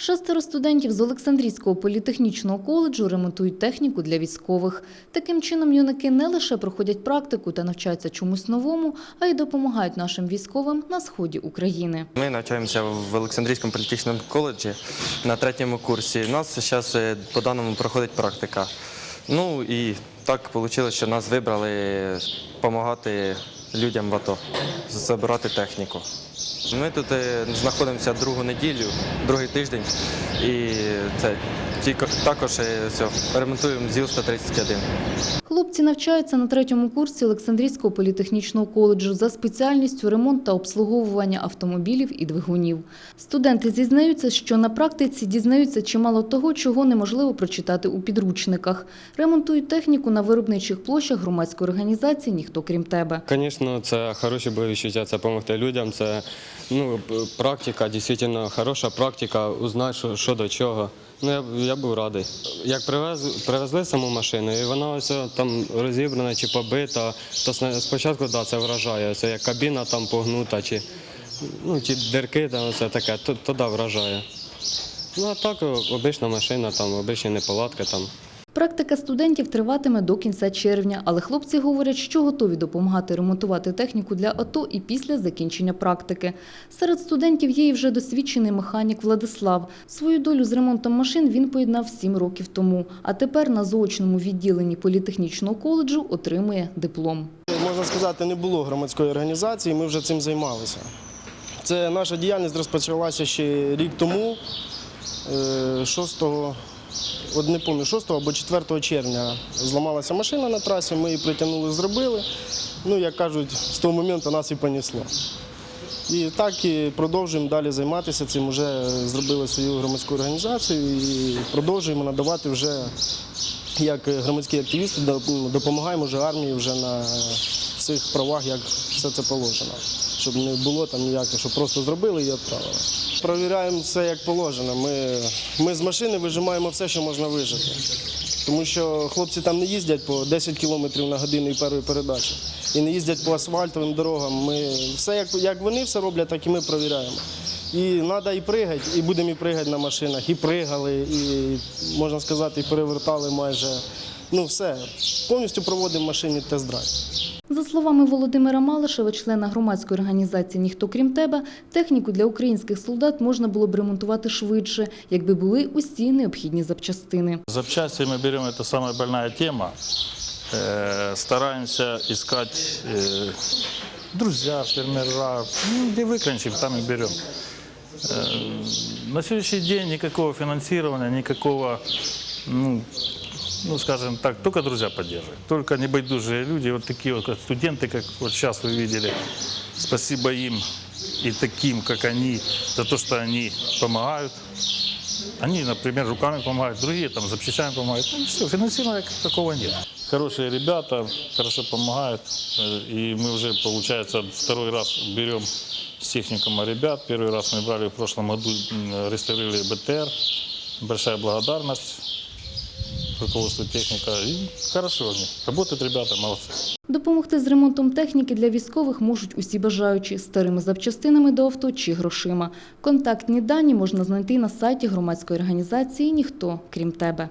Шестеро студентів з Олександрійського політехнічного коледжу ремонтують техніку для військових. Таким чином, юнаки не лише проходять практику та навчаються чомусь новому, а й допомагають нашим військовим на сході України. Ми навчаємося в Олександрійському політичному коледжі на третьому курсі. У нас зараз е, по даному проходить практика. Ну і так вийшло, що нас вибрали допомагати людям в АТО, забирати техніку. Ми тут е, знаходимося другу неділю, другий тиждень, і це також е, все, ремонтуємо ЗІЛ-131. Хлопці навчаються на третьому курсі Олександрійського політехнічного коледжу за спеціальністю ремонт та обслуговування автомобілів і двигунів. Студенти зізнаються, що на практиці дізнаються чимало того, чого неможливо прочитати у підручниках. Ремонтують техніку на виробничих площах громадської організації «Ніхто крім тебе». Звісно, це хороші були відчуття, це допомогти людям. Це ну, практика, дійсно хороша практика, узнати, що, що до чого. Ну, я, я був радий. Як привез, привезли саму машину, і вона ось там розібрана чи побита, то спочатку да, це вражає. Це як кабіна там погнута, чи, ну, чи дирки, там, це таке, то, то да, вражає. Ну а так обична машина, там, обичні неполадки там. Практика студентів триватиме до кінця червня, але хлопці говорять, що готові допомагати ремонтувати техніку для АТО і після закінчення практики. Серед студентів є і вже досвідчений механік Владислав. Свою долю з ремонтом машин він поєднав сім років тому, а тепер на заочному відділенні політехнічного коледжу отримує диплом. Можна сказати, не було громадської організації, ми вже цим займалися. Це наша діяльність розпочалася ще рік тому, е, 6, от не пам'ятаю, 6 або 4 червня зламалася машина на трасі, ми її притягнули, зробили. Ну, як кажуть, з того моменту нас і понесло. І так і продовжуємо далі займатися цим. Вже зробили свою громадську організацію і продовжуємо надавати вже як громадські активісти, допомагаємо вже армії вже на цих правах, як все це положено. Щоб не було там ніякого, щоб просто зробили і відправили. Провіряємо все як положено. Ми, ми з машини вижимаємо все, що можна вижити. Тому що хлопці там не їздять по 10 км на годину і першої передачі. І не їздять по асфальтовим дорогам. Ми все як, як вони все роблять, так і ми провіряємо. І треба і пригати, і будемо і пригати на машинах, і пригали, і можна сказати, і перевертали майже. Ну все, повністю проводимо в машині тест-драйв. За словами Володимира Малишева, члена громадської організації «Ніхто крім тебе», техніку для українських солдат можна було б ремонтувати швидше, якби були усі необхідні запчастини. Запчасти мы берем, это самая больная тема. Э, Стараемся искать э, друзья, фермера, ну, где выкранчим, там и берем. Э, На сегодняшний день никакого финансирования, никакого, ну, ну, скажем так, только друзья поддерживают. Только небайдужие люди, вот такие вот как студенты, как вот сейчас вы видели. Спасибо им и таким, как они, за то, что они помогают. Они, например, руками помогают, другие там запчастями помогают. Ну, все, финансирования как такого нет. Хорошие ребята, хорошо помогают. Э, И мы уже, получается, второй раз берем с техникума ребят. Первый раз мы брали в прошлом году, м, реставрировали БТР. Большая благодарность руководству техника. И хорошо они. Работают ребята, молодцы. Допомогти з ремонтом техніки для військових можуть усі бажаючі – старими запчастинами до авто чи грошима. Контактні дані можна знайти на сайті громадської організації «Ніхто крім тебе».